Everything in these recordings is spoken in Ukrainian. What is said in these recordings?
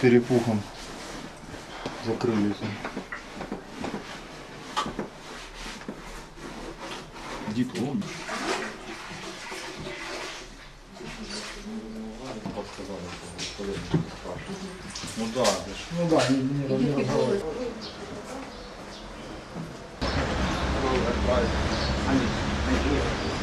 перепухом закрылись. Диплом. Ну да, Ну да, не, не, не разговаривать. –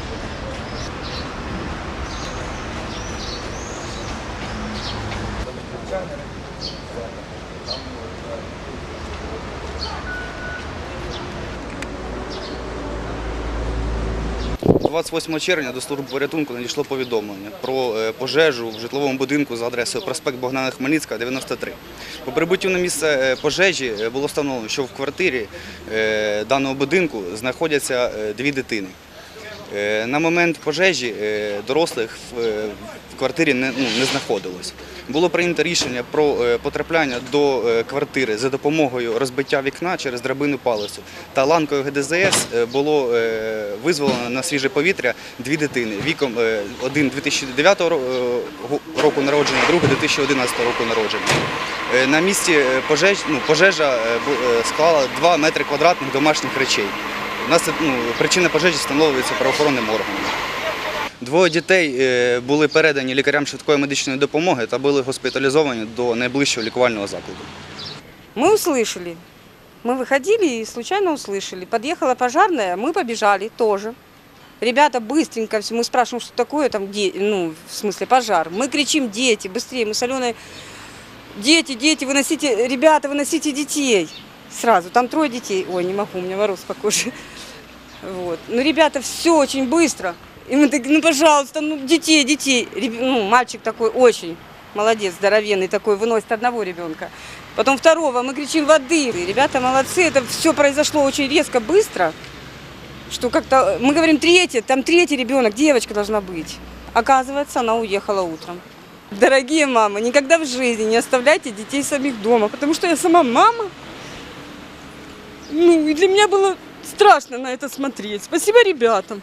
28 червня до служби порятунку надійшло повідомлення про е, пожежу в житловому будинку за адресою проспект Богдана Хмельницького, 93. По прибуттю на місце е, пожежі е, було встановлено, що в квартирі даного будинку знаходяться дві дитини. Е, На момент пожежі е, дорослих в е, квартирі не, ну, не знаходилось. Було прийнято рішення про потрапляння до квартири за допомогою розбиття вікна через драбину палицю. Та ланкою ГДЗС було визволено на свіже повітря дві дитини віком один 2009 е, року народження, другий 2011 року народження. На місці ну, пожежа склала 2 метри квадратних домашніх речей. У нас ну, причина пожежі встановлюється правоохоронним органом. Двоє дітей е, були передані лікарям швидкої медичної допомоги та були госпіталізовані до найближчого лікувального закладу. Мы услышали. Мы выходили и случайно услышали. Подъехала пожарная, мы побежали тоже. Ребята быстренько, все, мы спрашиваем, что такое там, де- ну, в смысле пожар. Мы кричим, дети, быстрее, мы с Аленой, дети, дети, выносите, ребята, выносите детей. Сразу, там трое детей. Ой, не могу, у меня мороз по. Вот. Ну, ребята, все очень быстро. И мы такие, ну, пожалуйста, ну, детей, детей. Реб- Ну, мальчик такой очень молодец, здоровенный такой, выносит одного ребенка. Потом второго, мы кричим воды. И ребята молодцы, это все произошло очень резко, быстро. Что как-то, э, мы говорим третий, там третий ребенок, девочка должна быть. Оказывается, она уехала утром. Дорогие мамы, никогда в жизни не оставляйте детей самих дома, потому что я сама мама. Ну, и для меня было страшно на это смотреть. Спасибо ребятам.